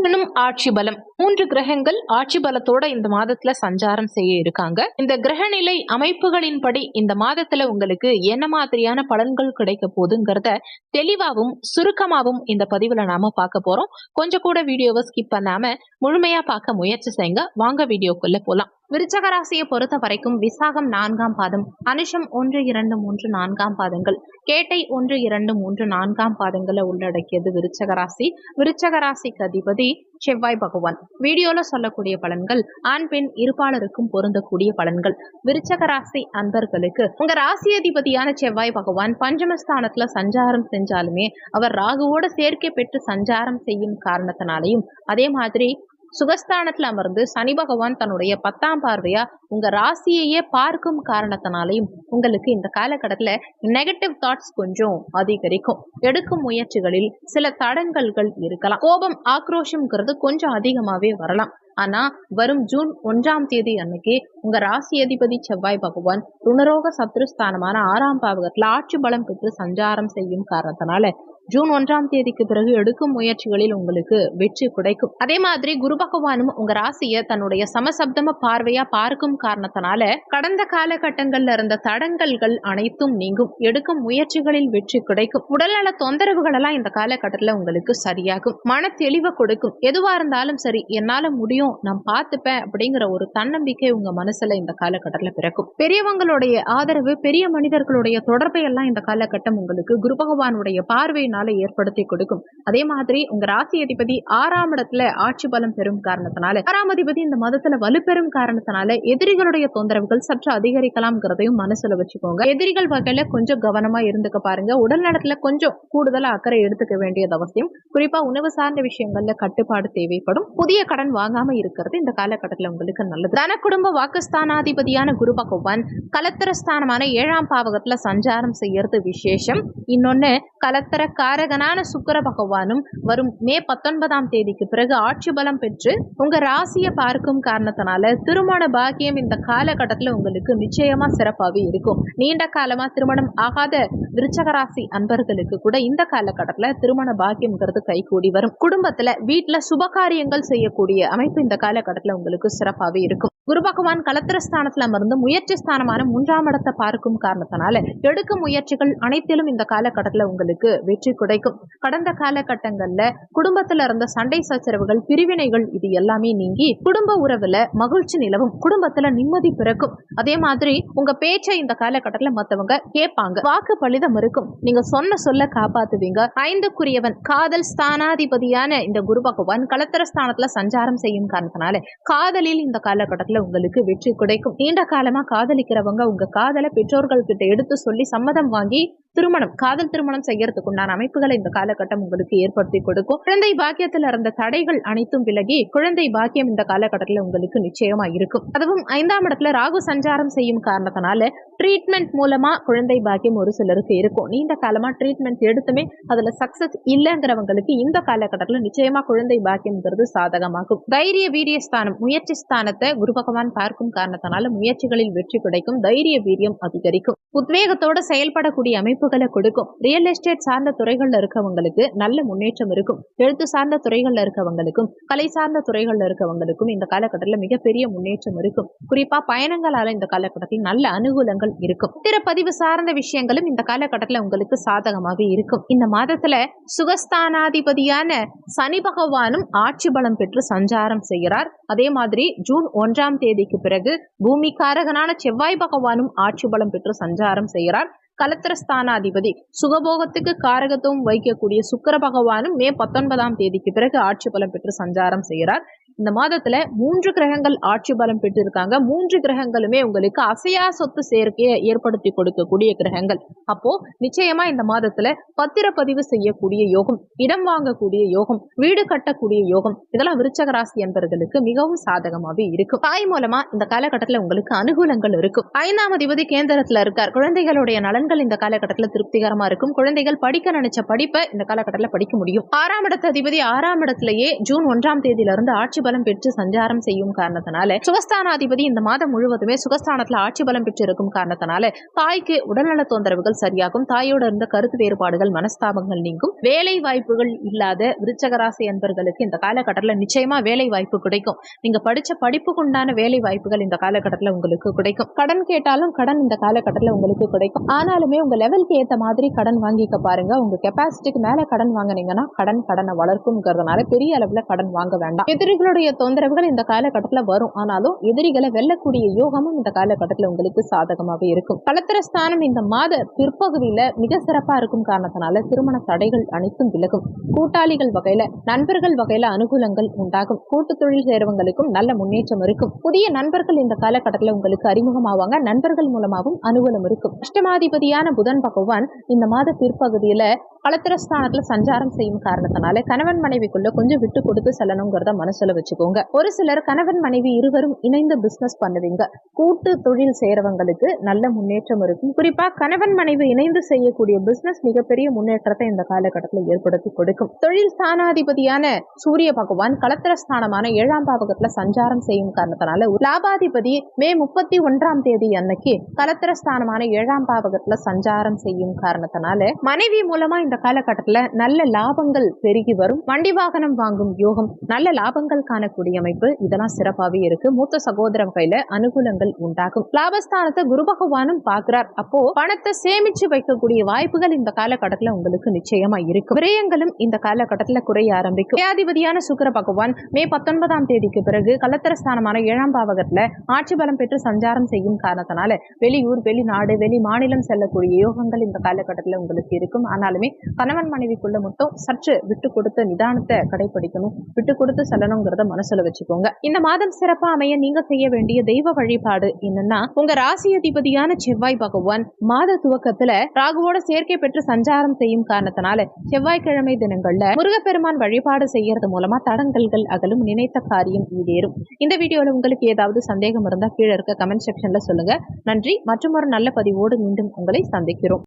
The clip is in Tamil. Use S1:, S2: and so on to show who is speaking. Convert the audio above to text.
S1: சந்திரனும் ஆட்சி பலம். மூன்று கிரகங்கள் ஆட்சி பலத்தோட இந்த மாதத்துல சஞ்சாரம் செய்ய இருக்காங்க. இந்த கிரக நிலை அமைப்புகளின்படி இந்த மாதத்துல உங்களுக்கு என்ன மாதிரியான பலன்கள் கிடைக்க போகுதுங்கிறத தெளிவாகவும் சுருக்கமாகவும் இந்த பதிவுல நாம பார்க்க போறோம். கொஞ்சம் கூட வீடியோவை ஸ்கிப் பண்ணாம முழுமையா பார்க்க முயற்சி செய்யுங்க. வாங்க வீடியோக்குள்ள போலாம். விருச்சக ராசியை பொறுத்த வரைக்கும் விசாகம் நான்காம் பாதம் அனுஷம் ஒன்று இரண்டு மூன்று நான்காம் பாதங்கள் கேட்டை ஒன்று இரண்டு மூன்று நான்காம் பாதங்களை உள்ளடக்கியது விருச்சக ராசி விருச்சக ராசிக்கு அதிபதி செவ்வாய் பகவான். வீடியோல சொல்லக்கூடிய பலன்கள் ஆண் பெண் இருப்பாளருக்கும் பொருந்தக்கூடிய பலன்கள். விருச்சக ராசி அன்பர்களுக்கு உங்க ராசி அதிபதியான செவ்வாய் பகவான் பஞ்சமஸ்தானத்துல சஞ்சாரம் செஞ்சாலுமே அவர் ராகுவோட சேர்க்கை பெற்று சஞ்சாரம் செய்யும் காரணத்தினாலையும் அதே மாதிரி சுகஸ்தானத்துல அமர்ந்து சனி பகவான் தன்னுடைய பத்தாம் பார்வையா உங்க ராசியையே பார்க்கும் காரணத்தினாலையும் உங்களுக்கு இந்த காலகட்டத்துல நெகட்டிவ் தாட்ஸ் கொஞ்சம் அதிகரிக்கும். எடுக்கும் முயற்சிகளில் சில தடங்கல்கள் இருக்கலாம். கோபம் ஆக்ரோஷம்ங்கிறது கொஞ்சம் அதிகமாவே வரலாம். ஆனா வரும் ஜூன் ஒன்றாம் தேதி அன்னைக்கு உங்க ராசி அதிபதி செவ்வாய் பகவான் ருணரோக சத்ருஸ்தானமான ஆறாம் பாவகத்துல ஆட்சி பலம் பெற்று சஞ்சாரம் செய்யும் காரணத்தினால ஜூன் ஒன்றாம் தேதிக்கு பிறகு எடுக்கும் முயற்சிகளில் உங்களுக்கு வெற்றி கிடைக்கும். அதே மாதிரி குரு பகவானும் உங்க ராசியை தன்னுடைய சமசப்தம பார்வையா பார்க்கும் காரணத்தினால கடந்த காலகட்டங்கள்ல இருந்த தடங்கல்கள் அனைத்தும் நீங்கும். எடுக்கும் முயற்சிகளில் வெற்றி கிடைக்கும். உடல்நல தொந்தரவுகள் எல்லாம் இந்த காலகட்டத்தில் உங்களுக்கு சரியாகும். மன தெளிவை கொடுக்கும். எதுவா இருந்தாலும் சரி என்னால முடியும் நான் பார்த்துப்பேன் அப்படிங்கிற ஒரு தன்னம்பிக்கை உங்க மனசுல இந்த காலகட்டத்தில் பிறக்கும். பெரியவங்களுடைய ஆதரவு பெரிய மனிதர்களுடைய தொடர்பை எல்லாம் இந்த காலகட்டம் உங்களுக்கு குரு பகவானுடைய பார்வையினால் ஏற்படுத்தி கொடுக்கும். அதே மாதிரி உங்க ராசி அதிபதி ஆறாம் இடத்துல ஆட்சி பலம் பெறும் காரணத்தினால ஆறாம் அதிபதி இந்த மதத்துல வலுப்பெறும் காரணத்தினால எதிரிகளுடைய தொந்தரவுகள் சற்று அதிகரிக்கலாம்ங்கிறதையும் மனசுல வச்சுக்கோங்க. எதிரிகள் வகையில கொஞ்சம் கவனமா இருந்துக்க பாருங்க. உடல் நலத்துல கொஞ்சம் கூடுதலா அக்கறை எடுத்துக்க வேண்டியது அவசியம். குறிப்பா உணவு சார்ந்த விஷயங்கள்ல கட்டுப்பாடு தேவைப்படும். புதிய கடன் வாங்காம இருக்கிறது இந்த காலகட்டத்தில் உங்களுக்கு நல்லது. தன குடும்ப வாக்குஸ்தானாதிபதியான குரு பகவான் கலத்திரஸ்தானமான ஏழாம் பாவகத்துல சஞ்சாரம் செய்யறது விசேஷம். இன்னொன்னு கலத்தர காரகனான சுக்கிர பகவானும் வரும் மே பத்தொன்பதாம் தேதிக்கு பிறகு ஆட்சி பலம் பெற்று உங்க ராசியை பார்க்கும் காரணத்தினால திருமண பாக்கியம் இந்த காலகட்டத்தில் உங்களுக்கு நிச்சயமா சிறப்பாகவே இருக்கும். நீண்ட காலமா திருமணம் ஆகாத விருச்சக ராசி அன்பர்களுக்கு கூட இந்த காலகட்டத்தில் திருமண பாக்கியம்ங்கிறது கைகூடி வரும். குடும்பத்துல வீட்டுல சுபகாரியங்கள் செய்யக்கூடிய அமைப்பு இந்த காலகட்டத்தில் உங்களுக்கு சிறப்பாகவே இருக்கும். குரு பகவான் கலத்திரஸ்தானத்துல அமர்ந்து முயற்சி ஸ்தானமான மூன்றாம் இடத்தை பார்க்கும் காரணத்தினால எடுக்கும் முயற்சிகள் அனைத்திலும் இந்த காலகட்டத்துல உங்களுக்கு வெற்றி கிடைக்கும். கடந்த காலகட்டங்கள்ல குடும்பத்துல இருந்த சண்டை சச்சரவுகள் பிரிவினைகள் இது எல்லாமே நீங்கி குடும்ப உறவுல மகிழ்ச்சி நிலவும். குடும்பத்துல நிம்மதி பிறக்கும். அதே மாதிரி உங்க பேச்சை இந்த காலகட்டத்துல மத்தவங்க கேட்பாங்க. வாக்கு பலிதம் இருக்கும். நீங்க சொன்ன சொல்ல காப்பாத்துவீங்க. ஐந்துக்குரியவன் காதல் ஸ்தானாதிபதியான இந்த குரு பகவான் கலத்திர ஸ்தானத்துல சஞ்சாரம் செய்யும் காரணத்தினால காதலில் இந்த காலகட்டத்துல உங்களுக்கு வெற்றி கிடைக்கும். நீண்ட காலமா காதலிக்கிறவங்க உங்க காதலை பெற்றோர்கள் கிட்ட எடுத்து சொல்லி சம்மதம் வாங்கி திருமணம் காதல் திருமணம் செய்யறதுக்கு உண்டான அமைப்புகளை இந்த காலகட்டம் உங்களுக்கு ஏற்படுத்தி கொடுக்கும். குழந்தை பாக்கியத்தில் இருந்த தடைகள் அனைத்தும் விலகி குழந்தை பாக்கியம் இந்த காலகட்டத்தில் உங்களுக்கு நிச்சயமா இருக்கும். அதுவும் ஐந்தாம் இடத்துல ராகு சஞ்சாரம் செய்யும் காரணத்தினால ட்ரீட்மெண்ட் மூலமா குழந்தை பாக்கியம் ஒரு சிலருக்கு இருக்கும். நீண்ட காலமா ட்ரீட்மெண்ட் எடுத்துமே அதுல சக்சஸ் இல்லைங்கிறவங்களுக்கு இந்த காலகட்டத்துல நிச்சயமா குழந்தை பாக்கியம்ங்கிறது சாதகமாகும். தைரிய வீரிய ஸ்தானம் முயற்சி ஸ்தானத்தை குரு பகவான் பார்க்கும் காரணத்தினால முயற்சிகளில் வெற்றி கிடைக்கும் தைரிய வீரியம் அதிகரிக்கும். உத்வேகத்தோட செயல்படக்கூடிய அமைப்பு வாய்ப்புகளை கொடுக்கும். ரியல் எஸ்டேட் சார்ந்த துறைகள்ல இருக்கவங்களுக்கு நல்ல முன்னேற்றம் இருக்கும். எழுத்து சார்ந்த துறைகள்ல இருக்கவங்களுக்கும் கலை சார்ந்த துறைகள்ல இருக்கவங்களுக்கும் இந்த காலகட்டத்தில் மிகப்பெரிய முன்னேற்றம் இருக்கும். குறிப்பா பயணங்களால இந்த காலகட்டத்தில் நல்ல அனுகூலங்கள் இருக்கும். திறப்பதிவு சார்ந்த விஷயங்களும் இந்த காலகட்டத்தில் உங்களுக்கு சாதகமாக இருக்கும். இந்த மாதத்துல சுகஸ்தானாதிபதியான சனி பகவானும் ஆட்சி பலம் பெற்று சஞ்சாரம் செய்கிறார். அதே மாதிரி ஜூன் ஒன்றாம் தேதிக்கு பிறகு பூமி காரகனான செவ்வாய் பகவானும் ஆட்சி பலம் பெற்று சஞ்சாரம் செய்கிறார். கலத்திரஸ்தானாதிபதி. சுகபோகத்துக்கு காரகத்துவம் வைக்கக்கூடிய சுக்கர பகவானும் மே பத்தொன்பதாம் தேதிக்கு பிறகு ஆட்சி பலம் பெற்று சஞ்சாரம் செய்கிறார். இந்த மாதத்துல மூன்று கிரகங்கள் ஆட்சி பலம் பெற்று இருக்காங்க மூன்று கிரகங்களுமே உங்களுக்கு அசையா சொத்து சேர்க்கையை ஏற்படுத்தி கொடுக்கக்கூடிய கிரகங்கள். அப்போ நிச்சயமா இந்த மாதத்துல பத்திரப்பதிவு செய்யக்கூடிய யோகம் இடம் வாங்கக்கூடிய யோகம் வீடு கட்டக்கூடிய யோகம் இதெல்லாம் விருச்சக ராசி என்பவர்களுக்கு மிகவும் சாதகமாவே இருக்கும். தாய் மூலமா இந்த காலகட்டத்துல உங்களுக்கு அனுகூலங்கள் இருக்கும். ஐந்தாம் அதிபதி கேந்திரத்துல இருக்கார். குழந்தைகளுடைய நலன்கள் இந்த காலகட்டத்துல திருப்திகரமா இருக்கும். குழந்தைகள் படிக்க நினைச்ச படிப்பை இந்த காலகட்டத்துல படிக்க முடியும். ஆறாம் இடத்த அதிபதி ஆறாம் இடத்திலேயே ஜூன் ஒன்றாம் தேதியில இருந்து ஆட்சி பலம் பெற்று சஞ்சாரம் செய்யும் காரணத்தினால சுகஸ்தானாதிபதி இந்த மாதம் முழுவதுமே சுகஸ்தானத்துல ஆட்சி பலம் பெற்று இருக்கும் காரணத்தினால தாய்க்கு உடல்நல தொந்தரவுகள் சரியாகும். தாயோட இருந்த கருத்து வேறுபாடுகள் மனஸ்தாபங்கள் நீங்கும். வேலை வாய்ப்புகள் இல்லாத விருச்சகராசி என்பர்களுக்கு இந்த காலகட்டத்தில் நிச்சயமா வேலை வாய்ப்பு கிடைக்கும். நீங்க படிச்ச படிப்புக்கு உண்டான வேலை வாய்ப்புகள் இந்த காலகட்டத்தில் உங்களுக்கு கிடைக்கும். கடன் கேட்டாலும் கடன் இந்த காலகட்டத்தில் உங்களுக்கு கிடைக்கும். ஆனாலுமே உங்க லெவலுக்கு ஏத்த மாதிரி கடன் வாங்கிக்க பாருங்க. உங்க கெப்பாசிட்டிக்கு மேல கடன் வாங்குனீங்கன்னா கடன் கடனை வளர்க்கும்ங்கிறதுனால பெரிய அளவுல கடன் வாங்க வேண்டாம். உங்களுடைய தொந்தரவுகள் இந்த காலகட்டத்தில் வரும். ஆனாலும் எதிரிகளை வெல்லக்கூடிய யோகமும் இந்த காலகட்டத்தில் உங்களுக்கு சாதகமாகவே இருக்கும். கலத்திரஸ்தானம் இந்த மாத பிற்பகுதியில மிக சிறப்பாக இருக்கும் காரணத்தினால திருமண தடைகள் அனைத்தும் விலகும். கூட்டாளிகள் வகையில நண்பர்கள் வகையில அனுகூலங்கள் உண்டாகும். கூட்டு தொழில் சேரவங்களுக்கும் நல்ல முன்னேற்றம் இருக்கும். புதிய நண்பர்கள் இந்த காலகட்டத்தில் உங்களுக்கு அறிமுகமாவாங்க. நண்பர்கள் மூலமாகவும் அனுகூலம் இருக்கும். அஷ்டமாதிபதியான புதன் பகவான் இந்த மாத பிற்பகுதியில களத்திரஸ்தானத்துல சஞ்சாரம் செய்யும் காரணத்தினால கணவன் மனைவிக்குள்ள கொஞ்சம் விட்டு கொடுத்து செல்லணுங்கிறத மனசுல வச்சுக்கோங்க. ஒரு சிலர் கணவன் மனைவி இருவரும் இணைந்து பிசினஸ் பண்ணுவீங்க. கூட்டு தொழில் செய்யறவங்களுக்கு நல்ல முன்னேற்றம் இருக்கும். குறிப்பா கணவன் மனைவி இணைந்து செய்யக்கூடிய பிசினஸ் மிகப்பெரிய முன்னேற்றத்தை இந்த காலகட்டத்தில் ஏற்படுத்தி கொடுக்கும். தொழில் ஸ்தானாதிபதியான சூரிய பகவான் களத்திரஸ்தானமான ஏழாம் பாவகத்துல சஞ்சாரம் செய்யும் காரணத்தினால லாபாதிபதி மே முப்பத்தி ஒன்றாம் தேதி அன்னைக்கு களத்திரஸ்தானமான ஏழாம் பாவகத்துல சஞ்சாரம் செய்யும் காரணத்தினால மனைவி மூலமா இந்த காலகட்டத்துல நல்ல லாபங்கள் பெருகி வரும். வண்டி வாகனம் வாங்கும் யோகம் நல்ல லாபங்கள் காணக்கூடிய அமைப்பு இதெல்லாம் சிறப்பாகவே இருக்கு. மூத்த சகோதரம் கையில அனுகூலங்கள் உண்டாகும். லாபஸ்தானத்தை குரு பகவானும் பார்க்கிறார். அப்போ பணத்தை சேமிச்சு வைக்கக்கூடிய வாய்ப்புகள் இந்த காலகட்டத்துல உங்களுக்கு நிச்சயமா இருக்கும். விரயங்களும் இந்த காலகட்டத்துல குறைய ஆரம்பிக்கும். வியாதிபதியான சுக்கிர பகவான் மே பத்தொன்பதாம் தேதிக்கு பிறகு கலத்தரஸ்தானமான ஏழாம் பாவகத்துல ஆட்சி பலம் பெற்று சஞ்சாரம் செய்யும் காரணத்தினால வெளியூர் வெளிநாடு வெளி மாநிலம் செல்லக்கூடிய யோகங்கள் இந்த காலகட்டத்துல உங்களுக்கு இருக்கும். ஆனாலுமே கணவன் மனைவிக்குள்ள மட்டும் சற்று விட்டு கொடுத்த நிதானத்தை கடைபிடிக்கணும். விட்டு கொடுத்து செல்லணுங்கிறத மனசுல வச்சுக்கோங்க. இந்த மாதம் சிறப்பா அமைய நீங்க செய்ய வேண்டிய தெய்வ வழிபாடு என்னன்னா உங்க ராசி அதிபதியான செவ்வாய் பகவான் மாத துவக்கத்துல ராகுவோட சேர்க்கை பெற்று சஞ்சாரம் செய்யும் காரணத்தினால செவ்வாய்க்கிழமை தினங்கள்ல முருகப்பெருமான் வழிபாடு செய்யறது மூலமா தடங்கல்கள் அகலும் நினைத்த காரியம் ஈடேறும். இந்த வீடியோல உங்களுக்கு ஏதாவது சந்தேகம் இருந்தா கீழே இருக்க கமெண்ட் செக்ஷன்ல சொல்லுங்க. நன்றி. மற்றும் ஒரு நல்ல பதிவோடு மீண்டும் உங்களை சந்திக்கிறோம்.